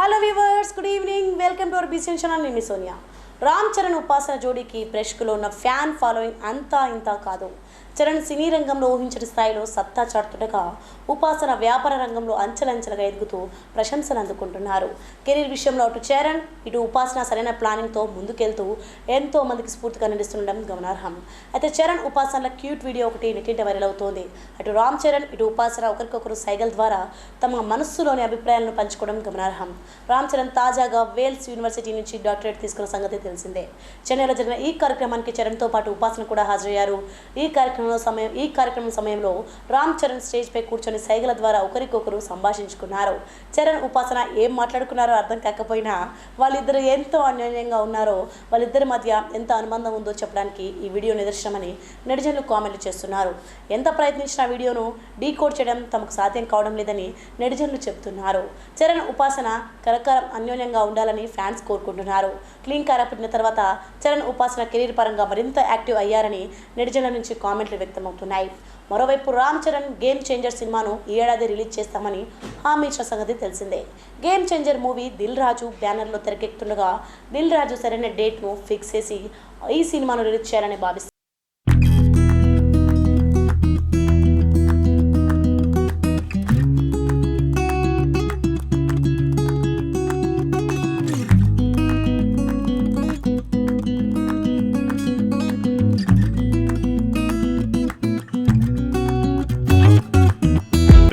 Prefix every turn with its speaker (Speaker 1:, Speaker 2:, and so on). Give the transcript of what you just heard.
Speaker 1: Hello viewers, good evening. Welcome to our business channel, Nimi Sonia. Ram Charan ఉపాసన జోడీకి ప్రేక్షకులు ఉన్న fan following అంతా ఇంతా కాదు. చరణ్ సినీ రంగంలో ఊహించని స్థాయిలో సత్తా చాటుతుండగా ఉపాసన వ్యాపార రంగంలో అంచెలంచెలుగా ఎదుగుతూ ప్రశంసలు అందుకుంటున్నారు. కెరీర్ విషయంలో అటు చరణ్ ఇటు ఉపాసన సరైన ప్లానింగ్తో ముందుకెళ్తూ ఎంతో మందికి స్ఫూర్తిగా నిలుస్తుండడం గమనార్హం. అయితే చరణ్ ఉపాసనల క్యూట్ వీడియో ఒకటి నెట్టింట వైరల్ అవుతోంది. అటు రామ్ చరణ్ ఇటు ఉపాసన ఒకరికొకరు సైగల్ ద్వారా తమ మనస్సులోని అభిప్రాయాలను పంచుకోవడం గమనార్హం. రామ్ చరణ్ తాజాగా వేల్స్ యూనివర్సిటీ నుంచి డాక్టరేట్ తీసుకున్న సంగతి తెలిసిందే. చెన్నైలో జరిగిన ఈ కార్యక్రమానికి చరణ్తో పాటు ఉపాసన కూడా హాజరయ్యారు. ఈ కార్యక్రమంలో సమయం ఈ కార్యక్రమం సమయంలో రామ్ చరణ్ స్టేజ్పై కూర్చొని సైగల ద్వారా ఒకరికొకరు సంభాషించుకున్నారు. చరణ్ ఉపాసన ఏం మాట్లాడుకున్నారో అర్థం కాకపోయినా వాళ్ళిద్దరు ఎంతో అన్యోన్యంగా ఉన్నారో వాళ్ళిద్దరి మధ్య ఎంత అనుబంధం ఉందో చెప్పడానికి ఈ వీడియో నిదర్శనమని నెటిజన్లు కామెంట్లు చేస్తున్నారు. ఎంత ప్రయత్నించిన వీడియోను డీకోడ్ చేయడం తమకు సాధ్యం కావడం లేదని నెటిజన్లు చెబుతున్నారు చరణ్ ఉపాసన కరకరం అన్యోన్యంగా ఉండాలని ఫ్యాన్స్ కోరుకుంటున్నారు. క్లీన్ పుట్టిన తర్వాత చరణ్ ఉపాసన కెరీర్ పరంగా మరింత యాక్టివ్ అయ్యారని నెటిజన్ల నుంచి కామెంట్లు వ్యక్తమవుతున్నాయి. మరోవైపు రామ్ చరణ్ గేమ్ చేంజర్ సినిమాను ఈ ఏడాది రిలీజ్ చేస్తామని హామీ ఇచ్చిన సంగతి తెలిసిందే. Game changer movie Dil Raju బ్యానర్లో తెరకెక్కుతుండగా దిల్ రాజు సరైన డేట్ను ఫిక్స్ చేసి ఈ సినిమాను రిలీజ్ చేయాలని భావిస్తారు.